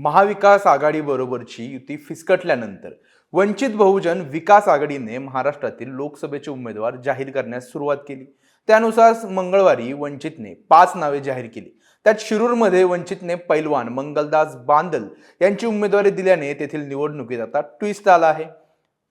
महाविकास आघाडीबरोबरची युती फिसकटल्यानंतर वंचित बहुजन विकास आघाडीने महाराष्ट्रातील लोकसभेचे उमेदवार जाहीर करण्यास सुरुवात केली. त्यानुसार मंगळवारी वंचितने पाच नावे जाहीर केली. त्यात शिरूरमध्ये वंचितने पैलवान मंगलदास बांदल यांची उमेदवारी दिल्याने तेथील निवडणुकीत आता ट्विस्ट आला आहे.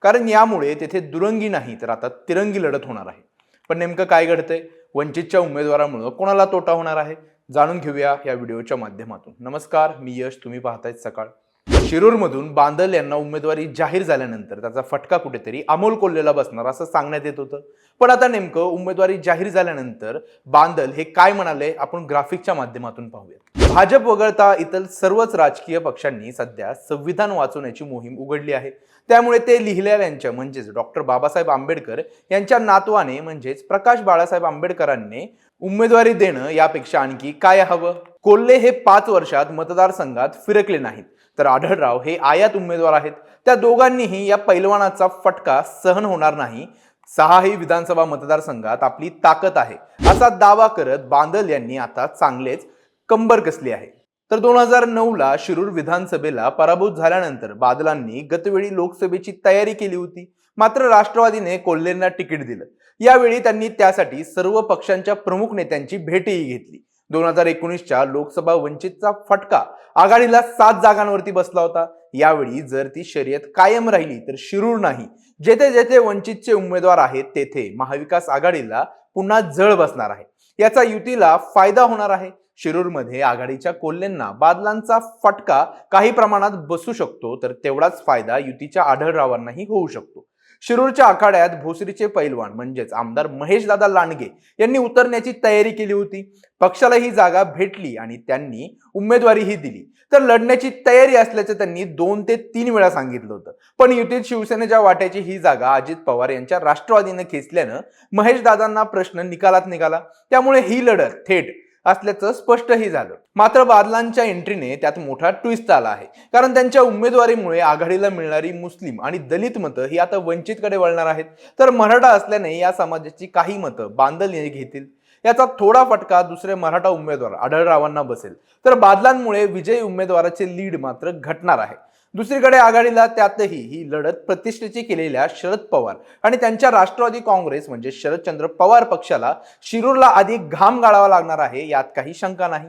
कारण यामुळे तेथे दुरंगी नाही तर आता तिरंगी लढत होणार आहे. पण नेमकं काय घडतंय? वंचितच्या उमेदवारामुळं कोणाला तोटा होणार आहे? जाणून घेऊया या व्हिडिओच्या माध्यमातून. नमस्कार मी यश तुम्ही पाहतायत सकाळ. शिरूरमधून बांदल यांना उमेदवारी जाहीर झाल्यानंतर त्याचा फटका कुठेतरी अमोल कोल्हेला बसणार असं सांगण्यात येत होतं. पण आता नेमकं उमेदवारी जाहीर झाल्यानंतर बांदल हे काय म्हणाले आपण ग्राफिकच्या माध्यमातून पाहूया भाजप वगळता इतर सर्वच राजकीय पक्षांनी सध्या संविधान वाचवण्याची मोहीम उघडली आहे. त्यामुळे ते लिहिलेल्यांच्या म्हणजेच डॉक्टर बाबासाहेब आंबेडकर यांच्या नातवाने म्हणजेच प्रकाश बाळासाहेब आंबेडकरांनी उमेदवारी देणं यापेक्षा आणखी काय हवं? कोल्हे हे पाच वर्षात मतदारसंघात फिरकले नाहीत. तर आढळराव हे आयात उमेदवार आहेत. त्या दोघांनीही या पैलवानाचा फटका सहन होणार नाही. सहाही विधानसभा मतदारसंघात आपली ताकद आहे. असा दावा करत बांदल यांनी आता चांगलेच कंबर कसली आहे. तर दोन हजार नऊला शिरूर विधानसभेला पराभूत झाल्यानंतर बादलांनी गतवेळी लोकसभेची तयारी केली होती. मात्र राष्ट्रवादीने कोल्हेंना तिकीट दिलं. यावेळी त्यांनी त्यासाठी सर्व पक्षांच्या प्रमुख नेत्यांची भेटही घेतली. दोन हजार एकोणीसच्या लोकसभा वंचितचा फटका आघाडीला सात जागांवरती बसला होता. यावेळी जर ती शर्यत कायम राहिली तर शिरूर नाही. जेथे जेथे वंचितचे उमेदवार आहेत तेथे महाविकास आघाडीला पुन्हा जळ बसणार आहे. याचा युतीला फायदा होणार आहे. शिरूरमध्ये आघाडीच्या कोल्हेंना बादलांचा फटका काही प्रमाणात बसू शकतो तर तेवढाच फायदा युतीच्या आढळरावांनाही होऊ शकतो. शिरूरच्या आखाड्यात भोसरीचे पैलवान म्हणजेच आमदार महेशदादा लांडगे यांनी उतरण्याची तयारी केली होती. पक्षाला ही जागा भेटली आणि त्यांनी उमेदवारीही दिली. तर लढण्याची तयारी असल्याचं त्यांनी दोन ते तीन वेळा सांगितलं होतं. पण युतीत शिवसेनेच्या वाट्याची ही जागा अजित पवार यांच्या राष्ट्रवादीनं खेचल्यानं महेशदादांना प्रश्न निकालात निघाला. त्यामुळे ही लढत थेट असल्याचं स्पष्टही झालं. मात्र बादलांच्या एंट्रीने त्यात मोठा ट्विस्ट आला आहे. कारण त्यांच्या उमेदवारीमुळे आघाडीला मिळणारी मुस्लिम आणि दलित मतं ही आता वंचितकडे वळणार आहेत. तर मराठा असल्याने या समाजाची काही मतं बांदल घेतील. याचा थोडा फटका दुसरे मराठा उमेदवार आढळरावांना बसेल. तर बादलांमुळे विजयी उमेदवाराचे लीड मात्र घटणार आहे. दुसरीकडे आघाडीला त्यातही ही लढत प्रतिष्ठेची केलेल्या शरद पवार आणि त्यांच्या राष्ट्रवादी काँग्रेस म्हणजे शरदचंद्र पवार पक्षाला शिरूरला आधी घाम गाळावा लागणार आहे यात काही शंका नाही.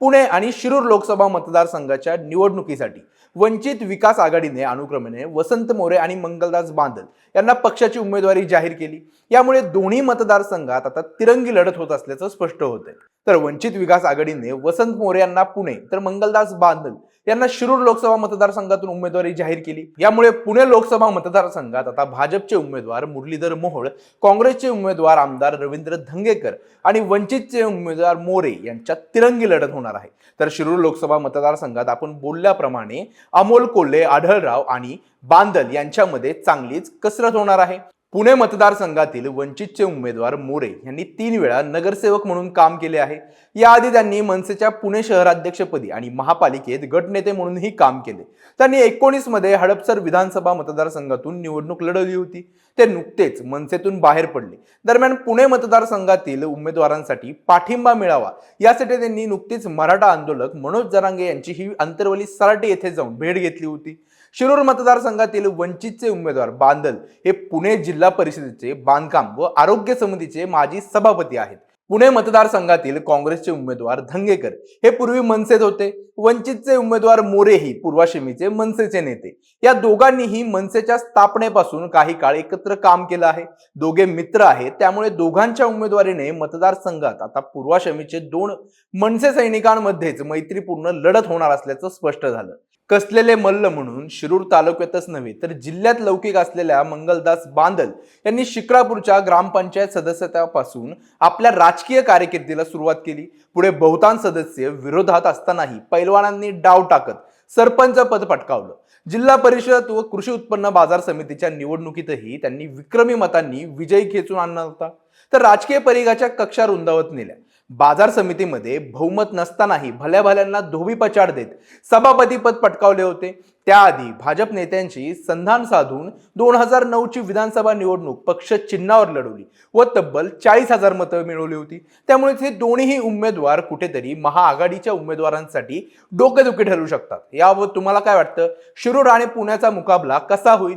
पुणे आणि शिरूर लोकसभा मतदारसंघाच्या निवडणुकीसाठी वंचित विकास आघाडीने अनुक्रमेने वसंत मोरे आणि मंगलदास बांदल यांना पक्षाची उमेदवारी जाहीर केली. यामुळे दोन्ही मतदारसंघात आता तिरंगी लढत होत असल्याचं स्पष्ट होतंय. तर वंचित विकास आघाडीने वसंत मोरे यांना पुणे तर मंगलदास बांदल यांना शिरूर लोकसभा मतदारसंघातून उमेदवारी जाहीर केली. यामुळे पुणे लोकसभा मतदारसंघात आता भाजपचे उमेदवार मुरलीधर मोहोळ काँग्रेसचे उमेदवार आमदार रवींद्र धंगेकर आणि वंचितचे उमेदवार मोरे यांच्यात तिरंगी लढत होणार आहे. तर शिरूर लोकसभा मतदारसंघात आपण बोलल्याप्रमाणे अमोल कोल्हे आढळराव आणि बांदल यांच्यामध्ये चांगलीच कसरत होणार आहे. पुणे मतदारसंघातील वंचितचे उमेदवार मोरे यांनी तीन वेळा नगरसेवक म्हणून काम केले आहे. याआधी त्यांनी मनसेच्या पुणे शहराध्यक्षपदी आणि महापालिकेत गटनेते म्हणूनही काम केले. त्यांनी एकोणीसमध्ये हडपसर विधानसभा मतदारसंघातून निवडणूक लढवली होती. ते नुकतेच मनसेतून बाहेर पडले. दरम्यान पुणे मतदारसंघातील उमेदवारांसाठी पाठिंबा मिळावा यासाठी त्यांनी नुकतीच मराठा आंदोलक मनोज जरांगे यांची ही अंतरवली सराटे येथे जाऊन भेट घेतली होती. शिरूर मतदारसंघातील वंचितचे उमेदवार बांदल हे पुणे जिल्हा परिषदेचे बांधकाम व आरोग्य समितीचे माजी सभापती आहेत. पुणे मतदारसंघातील काँग्रेसचे उमेदवार धंगेकर हे पूर्वी मनसेत होते. वंचितचे उमेदवार मोरेही पूर्वाशिमीचे मनसेचे नेते. या दोघांनीही मनसेच्या स्थापनेपासून काही काळ एकत्र काम केलं आहे. दोघे मित्र आहेत. त्यामुळे दोघांच्या उमेदवारीने मतदारसंघात आता पूर्वाशमीचे दोन मनसे सैनिकांमध्येच मैत्रीपूर्ण लढत होणार असल्याचं स्पष्ट झालं. कसलेले मल्ल म्हणून शिरूर तालुक्यातच नव्हे तर जिल्ह्यात लौकिक असलेल्या मंगलदास बांदल यांनी शिक्रापूरच्या ग्रामपंचायत सदस्यतापासून आपल्या राजकीय कारकिर्दीला सुरुवात केली. पुढे बहुतांश सदस्य विरोधात असतानाही पैलवानांनी डाव टाकत सरपंच पद पटकावलं. जिल्हा परिषद व कृषी उत्पन्न बाजार समितीच्या निवडणुकीतही त्यांनी विक्रमी मतांनी विजय खेचून आणला होता. तर राजकीय परिघाच्या कक्षा रुंदावत नेल्या. बाजार समितीमध्ये बहुमत नसतानाही भल्या भल्यांना धोबी पचाड देत सभापती पद पटकावले होते. त्याआधी भाजप नेत्यांची संधान साधून दोन हजार नऊची विधानसभा निवडणूक पक्ष चिन्हावर लढवली व तब्बल चाळीस हजार मतं मिळवली होती. त्यामुळे हे दोन्हीही उमेदवार कुठेतरी महाआघाडीच्या उमेदवारांसाठी डोकेदुखी ठरू शकतात. यावर तुम्हाला काय वाटतं? शिरूर आणि पुण्याचा मुकाबला कसा होईल?